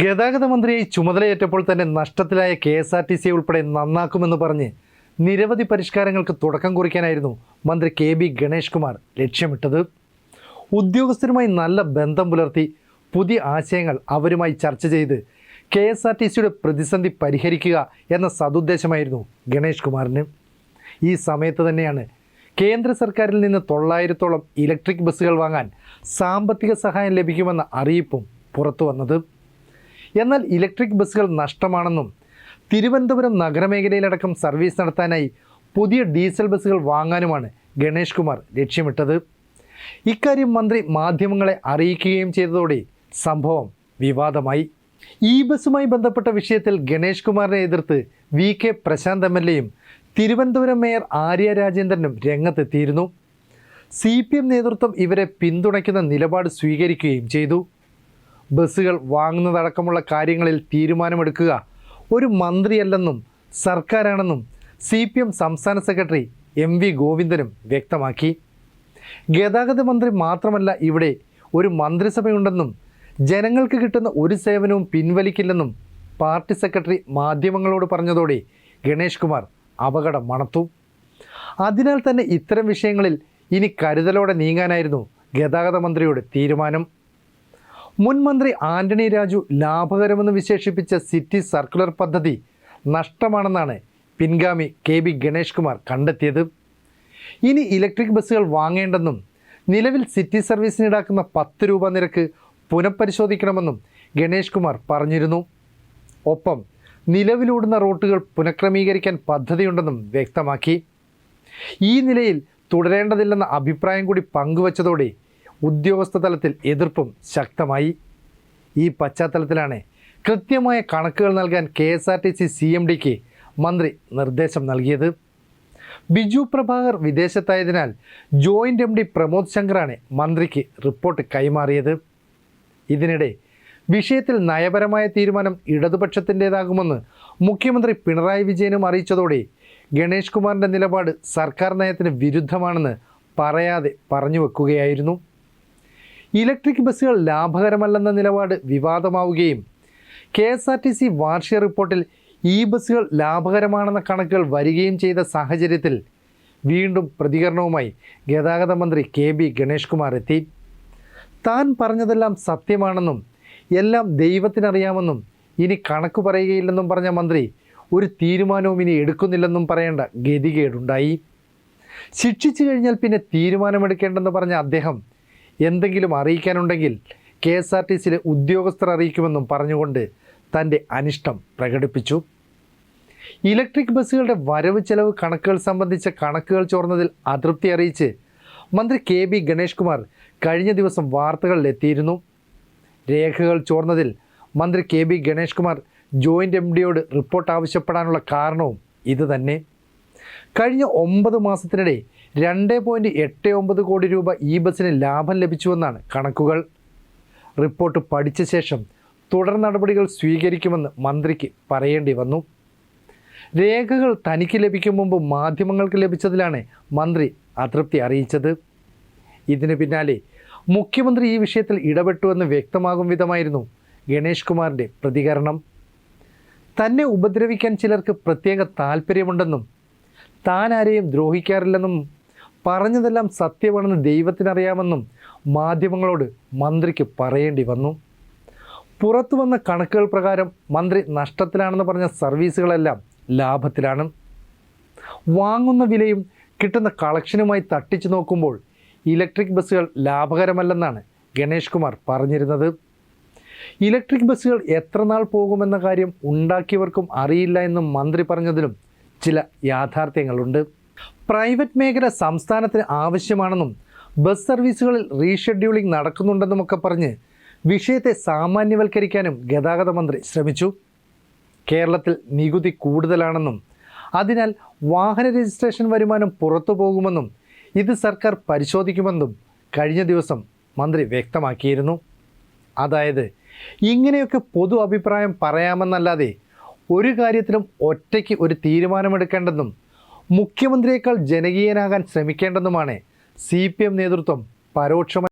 ഗതാഗത മന്ത്രിയായി ചുമതലയേറ്റപ്പോൾ തന്നെ നഷ്ടത്തിലായ K S R T C ഉൾപ്പെടെ നന്നാക്കുമെന്ന് പറഞ്ഞ് നിരവധി പരിഷ്കാരങ്ങൾക്ക് തുടക്കം കുറിക്കാനായിരുന്നു മന്ത്രി കെ ബി ഗണേഷ് കുമാർ ലക്ഷ്യമിട്ടത്. ഉദ്യോഗസ്ഥരുമായി നല്ല ബന്ധം പുലർത്തി പുതിയ ആശയങ്ങൾ അവരുമായി ചർച്ച ചെയ്ത് കെ എസ് ആർ ടി സിയുടെ പ്രതിസന്ധി പരിഹരിക്കുക എന്ന സതുദ്ദേശമായിരുന്നു ഗണേഷ് കുമാറിന്. ഈ സമയത്ത് തന്നെയാണ് കേന്ദ്ര സർക്കാരിൽ നിന്ന് തൊള്ളായിരത്തോളം ഇലക്ട്രിക് ബസ്സുകൾ വാങ്ങാൻ സാമ്പത്തിക സഹായം ലഭിക്കുമെന്ന അറിയിപ്പും പുറത്തു വന്നത്. എന്നാൽ ഇലക്ട്രിക് ബസ്സുകൾ നഷ്ടമാണെന്നും തിരുവനന്തപുരം നഗരമേഖലയിലടക്കം സർവീസ് നടത്താനായി പുതിയ ഡീസൽ ബസ്സുകൾ വാങ്ങാനുമാണ് ഗണേഷ് കുമാർ ലക്ഷ്യമിട്ടത്. ഇക്കാര്യം മന്ത്രി മാധ്യമങ്ങളെ അറിയിക്കുകയും ചെയ്തതോടെ സംഭവം വിവാദമായി. ഈ ബസ്സുമായി ബന്ധപ്പെട്ട വിഷയത്തിൽ ഗണേഷ് കുമാറിനെ എതിർത്ത് V K Prashanth M L എയും തിരുവനന്തപുരം മേയർ ആര്യ രാജേന്ദ്രനും രംഗത്തെത്തിയിരുന്നു. സി പി എം നേതൃത്വം ഇവരെ പിന്തുണയ്ക്കുന്ന നിലപാട് സ്വീകരിക്കുകയും ചെയ്തു. ബസ്സുകൾ വാങ്ങുന്നതടക്കമുള്ള കാര്യങ്ങളിൽ തീരുമാനമെടുക്കുക. ഒരു മന്ത്രിയല്ലെന്നും സർക്കാരാണെന്നും സി പി എം സംസ്ഥാന സെക്രട്ടറി എം വി ഗോവിന്ദനും വ്യക്തമാക്കി. ഗതാഗത മന്ത്രി മാത്രമല്ല ഇവിടെ ഒരു മന്ത്രിസഭയുണ്ടെന്നും ജനങ്ങൾക്ക് കിട്ടുന്ന ഒരു സേവനവും പിൻവലിക്കില്ലെന്നും പാർട്ടി സെക്രട്ടറി മാധ്യമങ്ങളോട് പറഞ്ഞതോടെ ഗണേഷ് കുമാർ അപകടം മണത്തു. അതിനാൽ തന്നെ ഇത്തരം വിഷയങ്ങളിൽ ഇനി കരുതലോടെ നീങ്ങാനായിരുന്നു ഗതാഗത മന്ത്രിയുടെ തീരുമാനം. മുൻ മന്ത്രി ആന്റണി രാജു ലാഭകരമെന്ന് വിശേഷിപ്പിച്ച സിറ്റി സർക്കുലർ പദ്ധതി നഷ്ടമാണെന്നാണ് പിൻഗാമി കെ ബി ഗണേഷ് കുമാർ കണ്ടെത്തിയത്. ഇനി ഇലക്ട്രിക് ബസ്സുകൾ വാങ്ങേണ്ടെന്നും നിലവിൽ സിറ്റി സർവീസിന് ഈടാക്കുന്ന പത്ത് രൂപ നിരക്ക് പുനഃപരിശോധിക്കണമെന്നും ഗണേഷ് കുമാർ പറഞ്ഞിരുന്നു. ഒപ്പം നിലവിലൂടുന്ന റൂട്ടുകൾ പുനഃക്രമീകരിക്കാൻ പദ്ധതിയുണ്ടെന്നും വ്യക്തമാക്കി. ഈ നിലയിൽ തുടരേണ്ടതില്ലെന്ന അഭിപ്രായം കൂടി പങ്കുവച്ചതോടെ ഉദ്യോഗസ്ഥ തലത്തിൽ എതിർപ്പും ശക്തമായി. ഈ പശ്ചാത്തലത്തിലാണ് കൃത്യമായ കണക്കുകൾ നൽകാൻ K S R T C C M ഡിക്ക് മന്ത്രി നിർദ്ദേശം നൽകിയത്. ബിജു പ്രഭാകർ വിദേശത്തായതിനാൽ ജോയിന്റ് എം ഡി പ്രമോദ് ശങ്കറാണ് മന്ത്രിക്ക് റിപ്പോർട്ട് കൈമാറിയത്. ഇതിനിടെ വിഷയത്തിൽ നയപരമായ തീരുമാനം ഇടതുപക്ഷത്തിന്റേതാകുമെന്ന് മുഖ്യമന്ത്രി പിണറായി വിജയനും അറിയിച്ചതോടെ ഗണേഷ് കുമാറിന്റെ നിലപാട് സർക്കാർ നയത്തിന് വിരുദ്ധമാണെന്ന് പറയാതെ പറഞ്ഞു വെക്കുകയായിരുന്നു ഇലക്ട്രിക് ബസ്സുകൾ ലാഭകരമല്ലെന്ന നിലപാട് വിവാദമാവുകയും K S R T C വാർഷിക റിപ്പോർട്ടിൽ ഈ ബസ്സുകൾ ലാഭകരമാണെന്ന കണക്കുകൾ വരികയും ചെയ്ത സാഹചര്യത്തിൽ വീണ്ടും പ്രതികരണവുമായി ഗതാഗത മന്ത്രി കെ ബി ഗണേഷ് കുമാർ എത്തി. താൻ പറഞ്ഞതെല്ലാം സത്യമാണെന്നും എല്ലാം ദൈവത്തിനറിയാമെന്നും ഇനി കണക്ക് പറയുകയില്ലെന്നും പറഞ്ഞ മന്ത്രി ഒരു തീരുമാനവും ഇനി എടുക്കുന്നില്ലെന്നും പറയേണ്ട ഗതികേടുണ്ടായി. ശിക്ഷിച്ചു കഴിഞ്ഞാൽ പിന്നെ തീരുമാനമെടുക്കേണ്ടെന്ന് പറഞ്ഞ അദ്ദേഹം എന്തെങ്കിലും അറിയിക്കാനുണ്ടെങ്കിൽ കെ എസ് ആർ ടി സിയിലെ ഉദ്യോഗസ്ഥർ അറിയിക്കുമെന്നും പറഞ്ഞുകൊണ്ട് തന്റെ അനിഷ്ടം പ്രകടിപ്പിച്ചു. ഇലക്ട്രിക് ബസ്സുകളുടെ വരവ് ചെലവ് കണക്കുകൾ സംബന്ധിച്ച കണക്കുകൾ ചോർന്നതിൽ അതൃപ്തി അറിയിച്ച് മന്ത്രി കെ ബി ഗണേഷ് കുമാർ കഴിഞ്ഞ ദിവസം വാർത്തകളിലെത്തിയിരുന്നു രേഖകൾ ചോർന്നതിൽ മന്ത്രി K B Ganesh Kumar joint M ഡിയോട് report ആവശ്യപ്പെടാനുള്ള കാരണവും ഇതുതന്നെ. കഴിഞ്ഞ ഒമ്പത് മാസത്തിനിടെ രണ്ട് പോയിന്റ് എട്ട് ഒമ്പത് കോടി രൂപ ഈ ബസ്സിന് ലാഭം ലഭിച്ചുവെന്നാണ് കണക്കുകൾ. റിപ്പോർട്ട് പഠിച്ച ശേഷം തുടർ നടപടികൾ സ്വീകരിക്കുമെന്ന് മന്ത്രിക്ക് പറയേണ്ടി വന്നു. രേഖകൾ തനിക്ക് ലഭിക്കും മുമ്പ് മാധ്യമങ്ങൾക്ക് ലഭിച്ചതിലാണ് മന്ത്രി അതൃപ്തി അറിയിച്ചത്. ഇതിന് പിന്നാലെ മുഖ്യമന്ത്രി ഈ വിഷയത്തിൽ ഇടപെട്ടുവെന്ന് വ്യക്തമാകും വിധമായിരുന്നു ഗണേഷ് കുമാറിന്റെ പ്രതികരണം. തന്നെ ഉപദ്രവിക്കാൻ ചിലർക്ക് പ്രത്യേക താല്പര്യമുണ്ടെന്നും താൻ ആരെയും ദ്രോഹിക്കാറില്ലെന്നും പറഞ്ഞതെല്ലാം സത്യമാണെന്ന് ദൈവത്തിനറിയാമെന്നും മാധ്യമങ്ങളോട് മന്ത്രിക്ക് പറയേണ്ടി വന്നു. പുറത്തു വന്ന കണക്കുകൾ പ്രകാരം മന്ത്രി നഷ്ടത്തിലാണെന്ന് പറഞ്ഞ സർവീസുകളെല്ലാം ലാഭത്തിലാണ്. വാങ്ങുന്ന വിലയും കിട്ടുന്ന കളക്ഷനുമായി തട്ടിച്ചു നോക്കുമ്പോൾ ഇലക്ട്രിക് ബസ്സുകൾ ലാഭകരമല്ലെന്നാണ് ഗണേഷ് കുമാർ പറഞ്ഞിരുന്നത്. ഇലക്ട്രിക് ബസ്സുകൾ എത്ര നാൾ പോകുമെന്ന കാര്യം ഉണ്ടാക്കിയവർക്കും അറിയില്ല എന്നും മന്ത്രി പറഞ്ഞതിലും ചില യാഥാർത്ഥ്യങ്ങളുണ്ട്. പ്രൈവറ്റ് മേഖല സംസ്ഥാനത്തിന് ആവശ്യമാണെന്നും ബസ് സർവീസുകളിൽ റീഷെഡ്യൂളിംഗ് നടക്കുന്നുണ്ടെന്നും ഒക്കെ പറഞ്ഞ് വിഷയത്തെ സാമാന്യവൽക്കരിക്കാനും ഗതാഗത മന്ത്രി ശ്രമിച്ചു. കേരളത്തിൽ നികുതി കൂടുതലാണെന്നും അതിനാൽ വാഹന രജിസ്ട്രേഷൻ വരുമാനം പുറത്തു പോകുമെന്നും ഇത് സർക്കാർ പരിശോധിക്കുമെന്നും കഴിഞ്ഞ ദിവസം മന്ത്രി വ്യക്തമാക്കിയിരുന്നു. അതായത് ഇങ്ങനെയൊക്കെ പൊതു അഭിപ്രായം പറയാമെന്നല്ലാതെ ഒരു കാര്യത്തിലും ഒറ്റയ്ക്ക് ഒരു തീരുമാനമെടുക്കേണ്ടെന്നും മുഖ്യമന്ത്രിയേക്കാൾ ജനകീയനാകാൻ ശ്രമിക്കേണ്ടെന്നുമാണ് സി നേതൃത്വം പരോക്ഷമായി